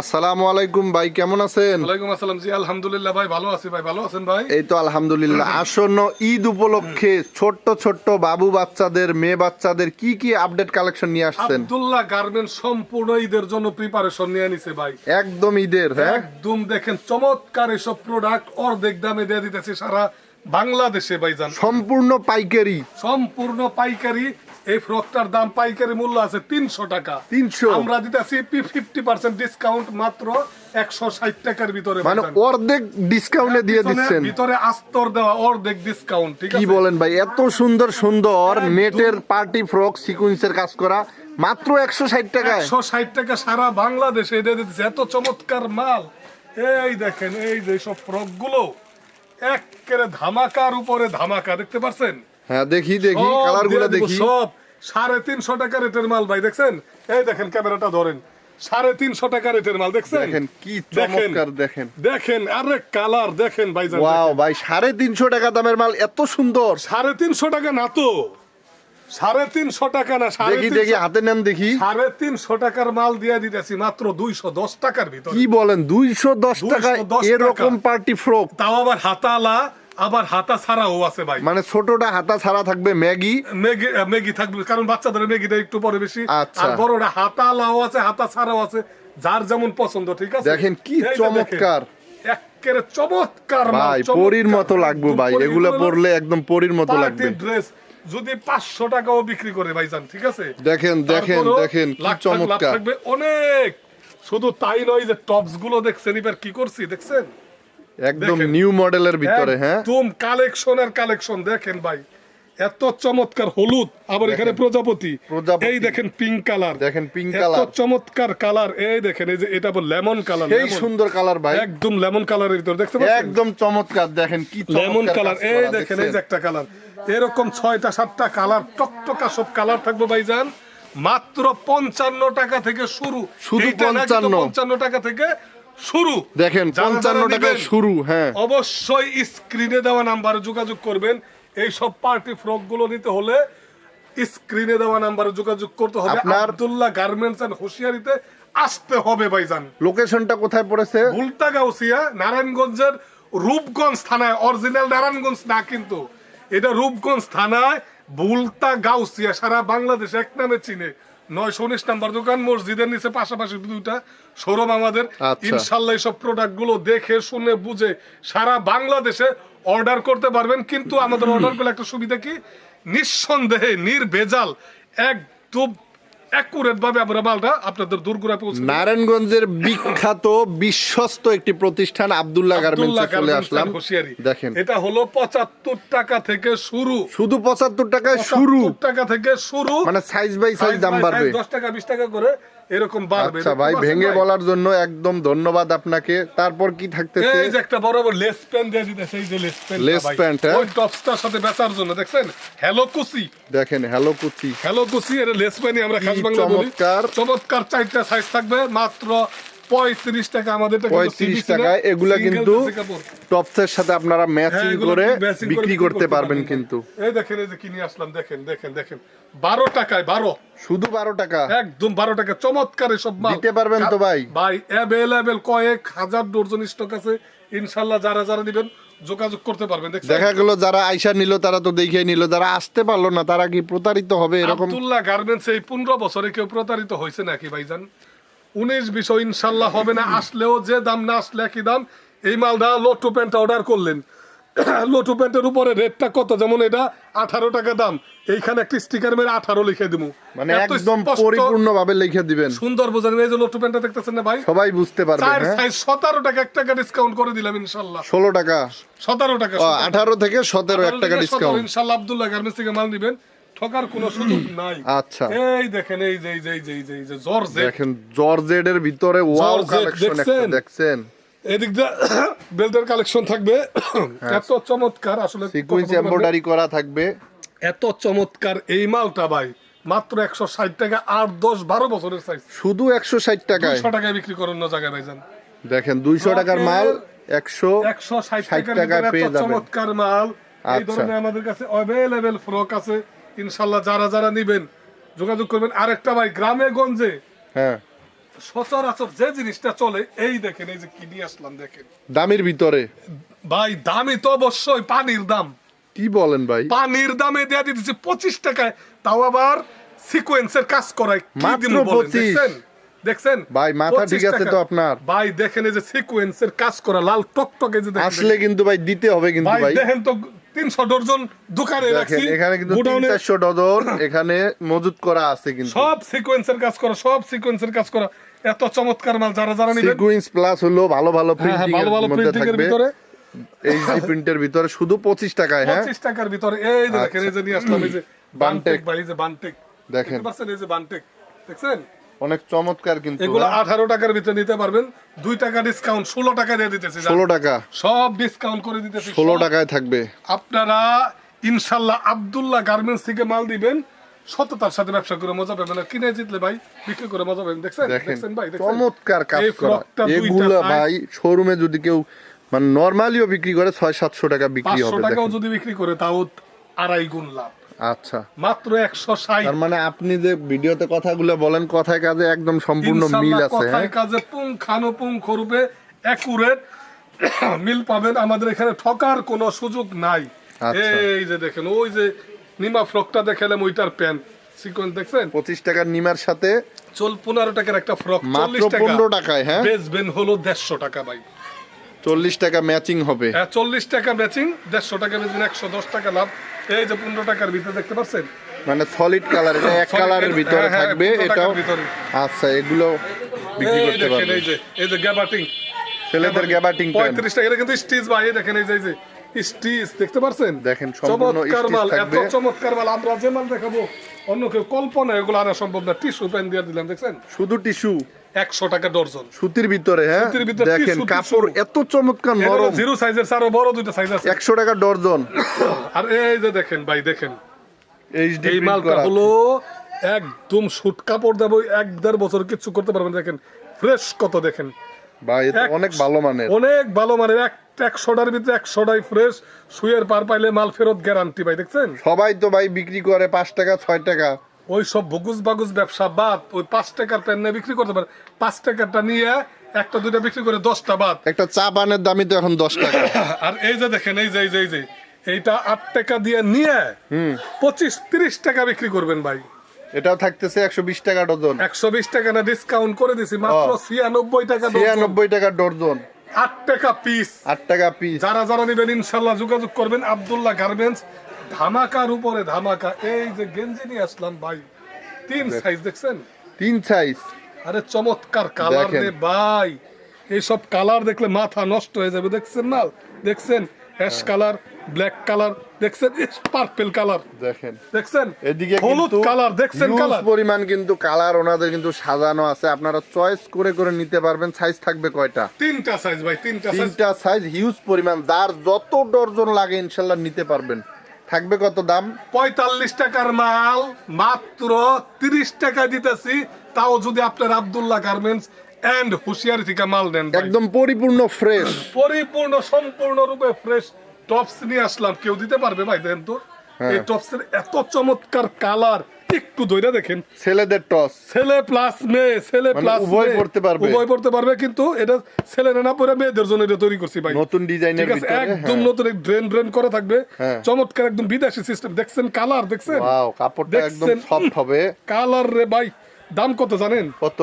আসসালামু আলাইকুম ভাই কেমন আছেন? ওয়ালাইকুম আসসালাম। জি আলহামদুলিল্লাহ ভাই ভালো আছি ভাই। ভালো আছেন ভাই? এই তো আলহামদুলিল্লাহ। আসন্ন ঈদ উপলক্ষে ছোট্ট ছোট্ট বাবু বাচ্চাদের মেয়ে বাচ্চাদের কি কি আপডেট কালেকশন নিয়ে আসছেন? আব্দুল্লাহ গার্মেন্ট সম্পূর্ণ ঈদের জন্য প্রিপারেশন নিয়ে নিছে ভাই। একদম ঈদের হ্যাঁ? একদম দেখেন চমৎকার এসব প্রোডাক্ট অর্ধেক দামে দিয়ে দিতেছে সারা। বাংলাদেশে ভাইজান সম্পূর্ণ পাইকারি। সম্পূর্ণ পাইকারি। এই ফ্রকটার দাম পাইকারি মূল্য আছে তিনশো টাকা। 300 আমরা দিতেছি ফিফটি পার্সেন্ট ডিসকাউন্ট মাত্র একশো ষাট টাকার ভিতরে মানে অর্ধেক ডিসকাউন্টে দিয়ে দিচ্ছেন। ভিতরে আস্তর দেওয়া অর্ধেক ডিসকাউন্ট ঠিক কি বলেন ভাই? এত সুন্দর সুন্দর। নেটের পার্টি ফ্রক সিকুয়েন্সের কাজ করা মাত্র একশো ষাট টাকা একশো ষাট টাকা সারা বাংলাদেশে দিয়ে দিতেছে। এত চমৎকার মাল। এই দেখেন এই যে সব ফ্রকগুলো একেবারে ধামাকার উপরে ধামাকা দেখতে পাচ্ছেন হ্যাঁ দেখি দেখি কালারগুলো দেখি। সব। সাড়ে তিনশো টাকা রেটের মাল ভাই দেখছেন? এই দেখেন ক্যামেরাটা ধরেন। সাড়ে তিনশো টাকা রেটের মাল দেখছেন? দেখেন কি দেখেন, চমৎকার দেখেন। দেখেন আরে কালার দেখেন ভাই ওয়াও ভাই সাড়ে তিনশো টাকা দামের মাল এত সুন্দর। সাড়ে তিনশো টাকা না তো সাড়ে তিনশো টাকা না দেখি দেখি হাতে নেন দেখি। সাড়ে তিনশো টাকার মাল দিয়ে দিতেছি মাত্র দুইশো দশ টাকার ভিতরে। কি বলেন দুইশো দশ টাকা। এরকম পার্টি ফ্রক তাও আবার হাতালা আবার হাতা ছাড়াও আছে ভাই। মানে ছোটটা হাতা ছাড়া থাকবে ম্যাগি? ম্যাগি ম্যাগি থাকবে কারণ বাচ্চাদের ম্যাগিটা একটু পরে বেশি। আচ্ছা। আর বড়টা হাতা লাও আছে হাতা ছাড়াও আছে যার যেমন পছন্দ ঠিক আছে? দেখেন কি চমৎকার। এক্কেরে চমৎকার ভাই। পরির মতো লাগবে ভাই এগুলো পরলে একদম পরীর মতো লাগবে। dress যদি পাঁচশো টাকাও বিক্রি করে ভাইজান ঠিক আছে? দেখেন দেখেন দেখেন লাখ চমৎকার। থাকবে অনেক। শুধু তাই নয় যে টপসগুলো দেখছেন এবার কি করছি দেখছেন? একদম। নিউ মডেলের ভিতরে হ্যাঁ? একদম কালেকশনের কালেকশন দেখেন ভাই। এত চমৎকার হলুদ আবার এখানে প্রজাপতি। এই দেখেন পিঙ্ক কালার দেখেন pink এত চমৎকার কালার এই দেখেন এই যে এটা বল লেমন কালার সেই সুন্দর কালার ভাই। একদম লেমন কালারের ভিতর দেখতে পাচ্ছেন? একদম চমৎকার দেখেন কি লেমন কালার এই দেখেন এই যে একটা কালার এরকম ছয়টা সাতটা কালার টকটকা সব কালার থাকবে ভাইজান। মাত্র পঞ্চান্ন টাকা থেকে শুরু। শুধু 55 পঞ্চান্ন। টাকা থেকে শুরু। দেখেন পঞ্চান্ন নিবেন, শুরু হ্যাঁ। অবশ্যই স্ক্রিনে দেওয়া নাম্বারে যোগাযোগ করবেন। এই সব পার্টি ফ্রকগুলো নিতে হলে স্ক্রিনে দেওয়া নাম্বারে যোগাযোগ করতে হবে। আব্দুল্লাহ গার্মেন্টস এন্ড হুঁশিয়ারিতে আসতে হবে ভাইজান। লোকেশনটা কোথায় পড়েছে? ভুলতা গাউসিয়া নারায়ণগঞ্জের রূপগঞ্জ থানায়। অরিজিনাল নারায়ণগঞ্জ না কিন্তু। এটা রূপগঞ্জ থানায় বুলতা গাউসিয়া সারা বাংলাদেশ এক নামে চিনে। নয়শো উনিশ নাম্বার দোকান মসজিদের নিচে পাশাপাশি দুইটা শোরুম আমাদের। আচ্ছা। ইনশাল্লাহ এইসব প্রোডাক্টগুলো দেখে শুনে বুঝে সারা বাংলাদেশে অর্ডার করতে পারবেন। কিন্তু আমাদের অর্ডার করলে একটা সুবিধা কি? নিঃসন্দেহে নির্ভেজাল একদম ভাবে আমরা মালটা আপনাদের দূরগুড়া পৌঁছে নারায়ণগঞ্জের বিখ্যাত বিশ্বস্ত একটি প্রতিষ্ঠান আব্দুল্লাহ গার্মেন্টস চলে আসলাম। দেখেন। এটা হলো পঁচাত্তর টাকা থেকে শুরু। শুধু পঁচাত্তর টাকায় শুরু। টাকা থেকে শুরু। মানে সাইজ বাই সাইজ দাম বাড়বে। দশ টাকা বিশ টাকা করে এরকম বাড়বে আচ্ছা ভাই ভেঙে বলার জন্য একদম ধন্যবাদ আপনাকে। তারপর কি থাকতেছে? এই যে একটা বড় বড় লেস প্যান্ট দিয়ে দিতেছে এই যে লেস প্যান্ট লেস হ্যাঁ? ওই টপসটার সাথে বেচার জন্য দেখছেন? হ্যালো কুসি দেখেন হ্যালো কুচি। হ্যালো কুসি এর লেস প্যান্টই আমরা খাস বাংলা বলি। চমৎকার। চমৎকার চারটা সাইজ থাকবে মাত্র পঁয়ত্রিশ টাকা আমাদের পঁয়ত্রিশ টাকায় এগুলা কিন্তু টপসের সাথে আপনারা ম্যাচিং করে বিক্রি করতে পারবেন কিন্তু। এই দেখেন এই যে কিনে আসলাম দেখেন দেখেন দেখেন। বারো টাকায় বারো। শুধু বারো টাকা? একদম বারো টাকা চমৎকার এসব মাল। দিতে পারবেন তো ভাই? ভাই অ্যাভেলেবেল কয়েক হাজার ডর্জন স্টক আছে। ইনশাল্লাহ যারা যারা নিবেন যোগাযোগ করতে পারবেন। দেখা গেল যারা আইসা নিল তারা তো দেখে নিল। যারা আসতে পারল না তারা কি প্রতারিত হবে এরকম? আব্দুল্লাহ গার্মেন্টস এই পনেরো বছরে কেউ প্রতারিত হয়েছে নাকি ভাইজান? উনিশ বিষয় ইনশাল্লাহ হবে না। আসলেও যে দাম না আসলে একই দাম। এই মালটা লোটো প্যান্ট অর্ডার করলেন। লোটো প্যান্টের উপরে রেটটা কত? যেমন এটা আঠারো টাকা দাম। এইখানে একটা স্টিকার মেরে আঠারো লিখে দিব মানে একদম পরিপূর্ণ ভাবে লিখে দিবেন। সুন্দর বোঝান। এই যে লোটো প্যান্টটা দেখতেছেন না ভাই? সবাই বুঝতে পারবে হ্যাঁ? সতেরো টাকা এক টাকা ডিসকাউন্ট করে দিলাম ইনশাল্লাহ। ষোলো টাকা। সতেরো টাকা আঠারো থেকে সতেরো এক টাকা ডিসকাউন্ট ইনশাল্লাহ আব্দুল্লাহ গার্মেন্টস থেকে মাল নিবেন। ঠকার কোনো সুযোগ নাই। আচ্ছা। এই দেখেন এই যে এই যে এই যে এই যে জর্জেট। দেখেন জর্জেড এর ভিতরে ওয়াও কালেকশন একটা দেখছেন? এদিক দিয়ে বেল্টের কালেকশন থাকবে। এত চমৎকার আসলে সিকুয়েন্স এমব্রয়ডারি করা থাকবে। এত চমৎকার এই মালটা ভাই মাত্র একশো ষাট টাকা আট দশ বারো বছরের সাইজ শুধু একশো ষাট টাকায়। দুশো টাকায় বিক্রি করেন অন্য জায়গায় ভাইজান। দেখেন দুইশো টাকার মাল একশো একশো ষাট 60 টাকার পেয়ে যাবেন। চমৎকার মাল। এই আচ্ছা। ধরনের আমাদের কাছে অ্যাভেলেবেল ফ্রক আছে। ইনশাল্লাহ যারা যারা নিবেন যোগাযোগ করবেন। আরেকটা ভাই গ্রামে গঞ্জে। হ্যাঁ। সচরাচর যে জিনিসটা চলে এই দেখেন এই যে কি নিয়ে আসলাম দেখেন। দামের ভিতরে। ভাই দামই তো অবশ্যই পানির দাম। কি বলেন ভাই? পানির দামে দেয়া দিতেছি পঁচিশ টাকায়। তাও আবার সিকোয়েন্সের কাজ করায়। কি দিন বলেন? দেখছেন? দেখছেন? ভাই, মাথা ঠিক আছে তো আপনার? ভাই দেখেন এই যে সিকোয়েন্সের কাজ করা লাল টকটকে যে আসলে কিন্তু ভাই দিতে হবে কিন্তু ভাই। দেখেন তো তিনশো ডর্জন দোকানে রাখছি। এখানে কিন্তু চারশো ডজন এখানে মজুত করা আছে কিন্তু। সব সিকোয়েন্সের কাজ করা সব সিকোয়েন্সের কাজ করা। এত চমৎকার মাল যারা যারা নিবেন। সিকুয়েন্স প্লাস হলো ভালো ভালো হ্যাঁ, হ্যাঁ, প্রিন্টিং ভালো ভালো প্রিন্টিং এর ভিতরে। এইচডি প্রিন্টের ভিতরে শুধু পঁচিশ টাকায় হ্যাঁ? পঁচিশ টাকার ভিতরে। এই দেখেন এই যে নিয়ে আসলাম এই যে বানটেক। বানটেক ভাই এই যে বানটেক দেখেন। এই যে বানটেক দেখছেন? অনেক চমৎকার কিন্তু এগুলো আঠারো টাকার ভিতরে নিতে পারবেন। দুই টাকা ডিসকাউন্ট ষোলো টাকা দিয়ে দিতেছি ষোলো টাকা। সব ডিসকাউন্ট করে দিতেছি ষোলো টাকায় থাকবে। আপনারা ইনশাল্লাহ আব্দুল্লাহ গার্মেন্টস থেকে মাল দিবেন সততার সাথে ব্যবসা করে মজা পাবেন। আর কিনে জিতলে ভাই বিক্রি করে মজা পাবেন দেখছেন? দেখছেন ভাই চমৎকার কাজ করা। এগুলো ভাই শোরুমে যদি কেউ মানে নর্মালিও বিক্রি করে ছয় সাতশো টাকা বিক্রি হবে টাকাও যদি বিক্রি করে তাও আড়াই গুণ লাভ। আচ্ছা। মাত্র একশো ষাট। তার মানে আপনি যে ভিডিওতে কথাগুলো বলেন কথায় কাজে একদম সম্পূর্ণ মিল আছে হ্যাঁ? কথায় কাজে পুঙ্খানুপুঙ্খ রূপে অ্যাকুরেট মিল পাবেন। আমাদের এখানে ঠকার কোনো সুযোগ নাই। আচ্ছা। এই যে দেখেন ওই যে নিমা ফ্রকটা দেখালাম ওইটার প্যান্ট। সিকোয়েন্স দেখছেন? পঁচিশ টাকার নিমার সাথে চল পনেরো টাকার একটা ফ্রক মাত্র চল্লিশ টাকা। পনেরো টাকায় হ্যাঁ? বেচবেন হলো দেড়শো টাকা ভাই। চল্লিশ টাকা ম্যাচিং হবে। হ্যাঁ চল্লিশ টাকা ম্যাচিং দেড়শো টাকা বেচবেন একশো দশ টাকা লাভ। এই যে পনেরো টাকার ভিতরে দেখতে পাচ্ছেন? মানে সলিড কালার এটা এক কালারের হ্যাঁ, ভিতরে হ্যাঁ, থাকবে এটাও আচ্ছা এগুলো বিক্রি করতে পারবে এই যে এই যে গ্যাবাটিং ছেলেদের গ্যাবাটিং প্যান্ট পঁয়ত্রিশ টাকা এটা কিন্তু স্টিচ ভাই দেখেন এই যে এই যে স্টিচ দেখতে পারছেন দেখেন, সম্পূর্ণ stitch মাল এত চমৎকার মাল আমরা যে মাল দেখাবো অন্য কেউ কল্পনা এগুলো আনা সম্ভব না। টিস্যু পেন দিয়ে দিলাম দেখছেন? শুধু টিস্যু। একশো টাকা ডর্জন। সুতির ভিতরে হ্যাঁ? সুতির ভিতরে দেখেন কাপড় এত চমৎকার নরম। জিরো সাইজের আরও বড় দুইটা সাইজ আছে। একশো টাকা ডর্জন। আর এই যে দেখেন ভাই দেখেন। এইচডি এই মালটা হলো একদম সুট কাপড় দেবো এক দেড় বছর কিচ্ছু করতে পারবেন দেখেন ফ্রেশ কত দেখেন। ভাই অনেক ভালো মানের। অনেক ভালো মানের। এক একশোটার ভিতরে একশোটাই ফ্রেশ সুয়ের পার পাইলে মাল ফেরত গ্যারান্টি ভাই দেখছেন? সবাই তো ভাই বিক্রি করে পাঁচ টাকা ছয় টাকা। ওই সব বগুজ বাগুজ ব্যবসা বাদ ওই পাঁচ টাকার প্যান নিয়ে বিক্রি করতে পারে। পাঁচ টাকারটা নিয়ে একটা দুইটা বিক্রি করে দশটা বাদ। একটা চা পানের দামই তো এখন দশ টাকা। আর এই যে দেখেন এই যে এই যে এই যে এইটা আট টাকা দিয়ে নিয়ে পঁচিশ তিরিশ টাকা বিক্রি করবেন ভাই। এটাও থাকতেছে একশো বিশ টাকা ডজন। একশো বিশ টাকা না ডিসকাউন্ট করে দিছি মাত্র ছিয়ানব্বই টাকা ডজন। ছিয়ানব্বই টাকা ডর্জন আট টাকা পিস আট টাকা পিস যারা যারা নেবেন ইনশাল্লাহ যোগাযোগ করবেন। আব্দুল্লাহ গার্মেন্টস ধামাকার উপরে ধামাকা। এই যে গেঞ্জি নিয়ে আসলাম ভাই তিন সাইজ দেখছেন? তিন সাইজ আরে চমৎকার কালার রে ভাই। এইসব কালার দেখলে মাথা নষ্ট হয়ে যাবে দেখছেন না? দেখছেন? অ্যাশ। কালার ব্ল্যাক কালার দেখছেন? পার্পেল কালার দেখেন। দেখছেন? এদিকে হলুদ কালার দেখছেন কালার পরিমাণ কিন্তু কালার ওনাদের কিন্তু সাজানো আছে। আপনারা চয়েস করে করে নিতে পারবেন। সাইজ থাকবে কয়টা? তিনটা সাইজ ভাই তিনটা সাইজ তিনটা সাইজ হিউজ পরিমাণ। যার যত ডর্জন লাগে ইনশাল্লাহ নিতে পারবেন। থাকবে কত দাম? পঁয়তাল্লিশ টাকার মাল মাত্র তিরিশ টাকা দিতেছি। তাও যদি আপনার আবদুল্লাহ গার্মেন্টস এন্ড হুশিয়ারি থেকে মাল নেন একদম পরিপূর্ণ ফ্রেশ পরিপূর্ণ সম্পূর্ণ রূপে ফ্রেশ টপস নিয়ে আসলাম। কেউ দিতে পারবে ভাই দেন তো? হ্যাঁ। এই টপসের এত চমৎকার কালার একটু ধইরা দেখেন। ছেলেদের টস। ছেলে প্লাস মেয়ে ছেলে মানে প্লাস উভয় পড়তে পারবে। উভয় পড়তে পারবে কিন্তু এটা ছেলে না পরে মেয়েদের জন্য এটা তৈরি করছি ভাই। নতুন ডিজাইনের ভিতরে একদম হ্যাঁ। নতুন ড্রেন ড্রেন করা থাকবে। হ্যাঁ। চমৎকার একদম বিদেশি সিস্টেম দেখছেন কালার দেখছেন? ওয়াও কাপড়টা একদম সফট হবে। কালার রে ভাই দাম কত জানেন? কত?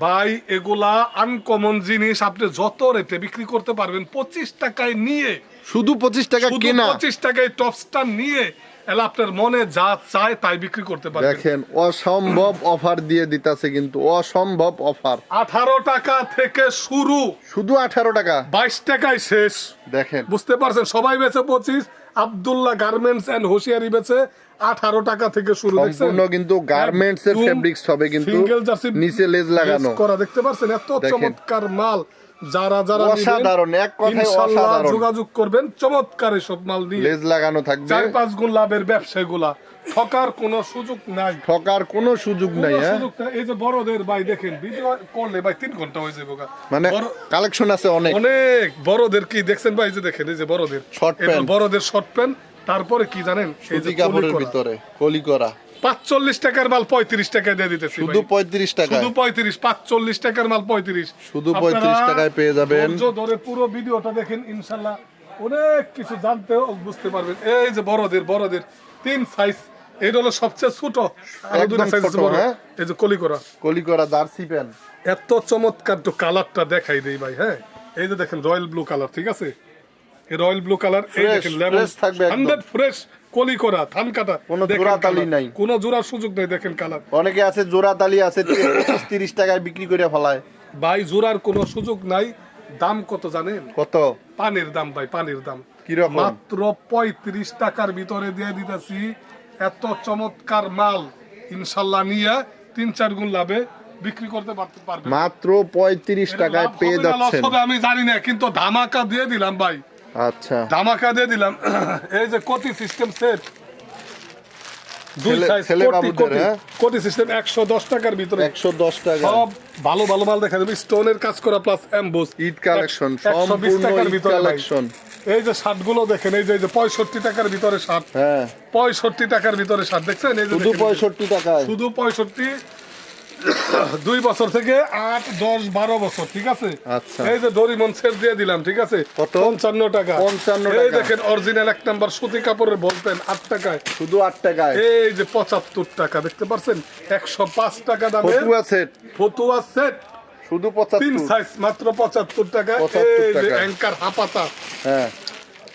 ভাই এগুলা আনকমন জিনিস আপনি যত রেটে বিক্রি করতে পারবেন পঁচিশ টাকায় নিয়ে শুধু পঁচিশ টাকা কেনা। পঁচিশ টাকায় টপসটা নিয়ে এলা আপনার মনে যা চায় তাই বিক্রি করতে পারবেন দেখেন অসম্ভব অফার দিয়ে দিতাছে কিন্তু অসম্ভব অফার আঠারো টাকা থেকে শুরু। শুধু আঠারো টাকা। বাইশ টাকায় শেষ। দেখেন। বুঝতে পারছেন? সবাই বেচে পঁচিশ আব্দুল্লাহ গার্মেন্টস এন্ড হোশিয়ারি বেচে আঠারো টাকা থেকে শুরু সম্পূর্ণ কিন্তু গার্মেন্টস এর ফেব্রিক্স হবে কিন্তু নিচে লেজ লাগানো। করা দেখতে পারছেন? এত চমৎকার মাল। যারা যারা অসাধারণ, এক কথায় অসাধারণ। যোগাযোগ করবেন। চমৎকার এসব মাল নিয়ে। লেজ লাগানো থাকবে। চার পাঁচ গুণ লাভের ব্যবসায়ীগুলা। ঠকার কোনো সুযোগ নাই। ঠকার কোনো সুযোগ নাই হ্যাঁ? সুযোগ এই যে বড়দের ভাই দেখেন ভিডিও করলে ভাই তিন ঘণ্টা হয়ে যাবে মানে কালেকশন আছে অনেক। অনেক বড়দের কি দেখছেন ভাই এই যে দেখেন এই যে বড়দের। এটা pant। বড়দের শর্ট প্যান্ট তারপরে কি জানেন? এই যে কাপড়ের ভিতরে কলি করা। পাঁচচল্লিশ টাকার মাল পঁয়ত্রিশ টাকায় দিয়ে দিতেছি শুধু পঁয়ত্রিশ টাকা শুধু পঁয়ত্রিশ পাঁচচল্লিশ টাকার মাল পঁয়ত্রিশ। শুধু 35 টাকায় পেয়ে যাবেন। ধরে পুরো ভিডিওটা দেখেন ইনশাল্লাহ অনেক কিছু জানতে বুঝতে পারবেন। এই যে বড়দের বড়দের তিন সাইজ এটা হলো সবচেয়ে ছোট। হ্যাঁ? এই যে কলিকরা কলিকরা জার্সি প্যান এত চমৎকার তো কালারটা দেখাই দেই ভাই হ্যাঁ? এই যে দেখেন রয়্যাল ব্লু কালার ঠিক আছে? রয়্যাল ব্লু কালার এই দেখেন লেমন। হান্ড্রেড ফ্রেশ কলি করা ধান কাটা কোনো জোড়াতালি নাই। কোনো জোড়ার সুযোগ নেই দেখেন কালার অনেকে আছে আছে তিরিশ টাকায় বিক্রি করে ফেলায়। ভাই জোড়ার কোনো সুযোগ নাই। দাম কত জানেন? কত? পানির দাম ভাই পানির দাম। কীরকম? মাত্র পঁয়ত্রিশ টাকার ভিতরে দিয়ে দিতেছি। এত চমৎকার মাল ইনশাল্লাহ নিয়ে তিন চার গুণ লাভে বিক্রি করতে পারতে পারবে মাত্র পঁয়ত্রিশ টাকায় পেয়ে যাচ্ছেন। আমি জানি না কিন্তু ধামাকা দিয়ে দিলাম ভাই। আচ্ছা। ধামাকা দিয়ে দিলাম। এই যে কোটি সিস্টেম সেট দুই সাইজ কোটি কোটি। হ্যাঁ? কোটি সিস্টেম একশো দশ টাকার ভিতরে। একশো দশ টাকা সব ভালো ভালো মাল দেখা যাবে। স্টোনের কাজ করা প্লাস এমবোস ঈদ কালেকশন সম্পূর্ণ টাকার ভিতরে কালেকশন এই যে শার্টগুলো দেখেন এই যে পঁয়ষট্টি টাকার ভিতরে শার্ট। হ্যাঁ। পঁয়ষট্টি টাকার ভিতরে শার্ট দেখছেন? এই যে শুধু পঁয়ষট্টি টাকায়। শুধু পঁয়ষট্টি দুই বছর থেকে আট দশ বারো বছর ঠিক আছে? আচ্ছা। এই যে ডরিমন সেট দিয়ে দিলাম ঠিক আছে? পঞ্চান্ন টাকা। 55 এই দেখেন অরিজিনাল এক নাম্বার সুতি কাপড়ের বলতেন আট টাকায়। শুধু আট টাকায়? এই যে পঁচাত্তর টাকা দেখতে পাচ্ছেন একশো পাঁচ টাকা দামে ফতুয়া সেট ফতুয়া সেট শুধু তিন সাইজ মাত্র পঁচাত্তর টাকা। এই যে অ্যাঙ্কার হাপাতা হ্যাঁ।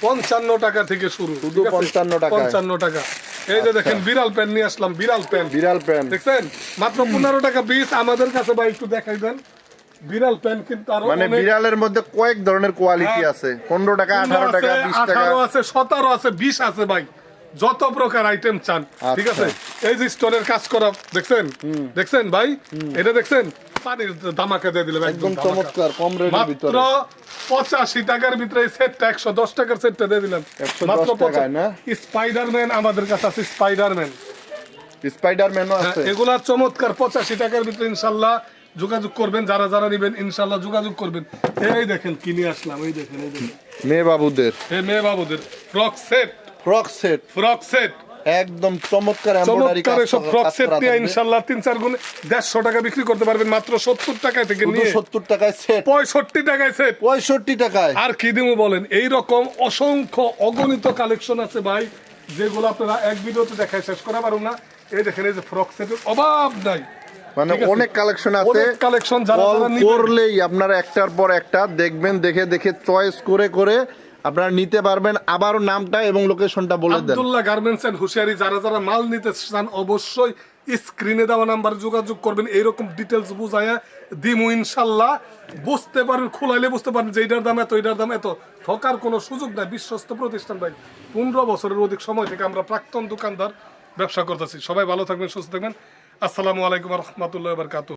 পঞ্চান্ন টাকা থেকে শুরু শুধু? 55 টাকায়। পঞ্চান্ন টাকা। এই যে দেখেন বিড়াল নিয়ে আসলাম বিড়াল বিড়াল দেখছেন? মাত্র পনেরো টাকা পিস আমাদের কাছে ভাই একটু দেখাই দেন। বিড়াল প্যান্ট কিন্তু আরও মানে বিড়ালের মধ্যে কয়েক ধরনের কোয়ালিটি হ্যাঁ। আছে। পনেরো টাকা আঠারো টাকা বিশ টাকা। আছে সতেরো আছে বিশ আছে ভাই। যত প্রকার আইটেম চান ঠিক আছে? এই যে স্টোনের কাজ করা দেখছেন? দেখছেন ভাই? এটা দেখছেন? পানির দামাকা দিয়ে দিলাম একদম। চমৎকার কম রেটের মাত্র ভিতরে। পঁচাশি টাকার ভিতরে এই সেটটা একশো দশ টাকার সেটটা দিয়ে দিলাম। মাত্র স্পাইডারম্যান আমাদের কাছে আছে স্পাইডারম্যান স্পাইডারম্যানও আছে। এগুলা চমৎকার পঁচাশি টাকার ভিতরে ইনশাল্লাহ যোগাযোগ করবেন যারা যারা নিবেন ইনশাল্লাহ যোগাযোগ করবেন। এই দেখেন কিনে আসলাম এই দেখেন এই দেখেন। মেয়ে বাবুদের। মেয়ে বাবুদের frock set frock set frock set একদম চমৎকার চমৎকার কাজ এসব করা- ফ্রক সেট দিয়ে থাকবে। ইনশাল্লাহ তিন চার গুণ দেড়শো টাকা বিক্রি করতে পারবেন মাত্র সত্তর টাকায় থেকে নিয়ে সত্তর টাকায় সেট পঁয়ষট্টি টাকায় সেট পঁয়ষট্টি টাকায়। আর কি দিমু বলেন এই রকম অসংখ্য অগণিত কালেকশন আছে ভাই যেগুলো আপনারা এক ভিডিওতে দেখায় শেষ করা পারুন না। এই দেখেন এই যে ফ্রক সেটের অভাব নাই। মানে অনেক কালেকশন আছে। কালেকশন যারা। করলেই আপনারা একটার পর একটা দেখবেন দেখে দেখে চয়েস করে করে আপনারা নিতে পারবেন। আবারও নামটা এবং লোকেশনটা বলে দেন। আব্দুল্লাহ গার্মেন্টস এন্ড হুশিয়ারি, যারা যারা মাল নিতে চান অবশ্যই স্ক্রিনে দেওয়া নাম্বারে যোগাযোগ করবেন। এইরকম ডিটেলস বুঝায়া দিমু ইনশাল্লাহ। বুঝতে পারবেন খোলাইলে বুঝতে পারবেন যে এটার দাম এত এটার দাম এত। ঠকার কোনো সুযোগ নাই। বিশ্বস্ত প্রতিষ্ঠান ভাই, পনেরো বছরের অধিক সময় থেকে আমরা প্রাক্তন দোকানদার ব্যবসা করতেছি। সবাই ভালো থাকবেন, সুস্থ থাকবেন। আসসালামু আলাইকুম রহমতুল্লাহ বারকাতু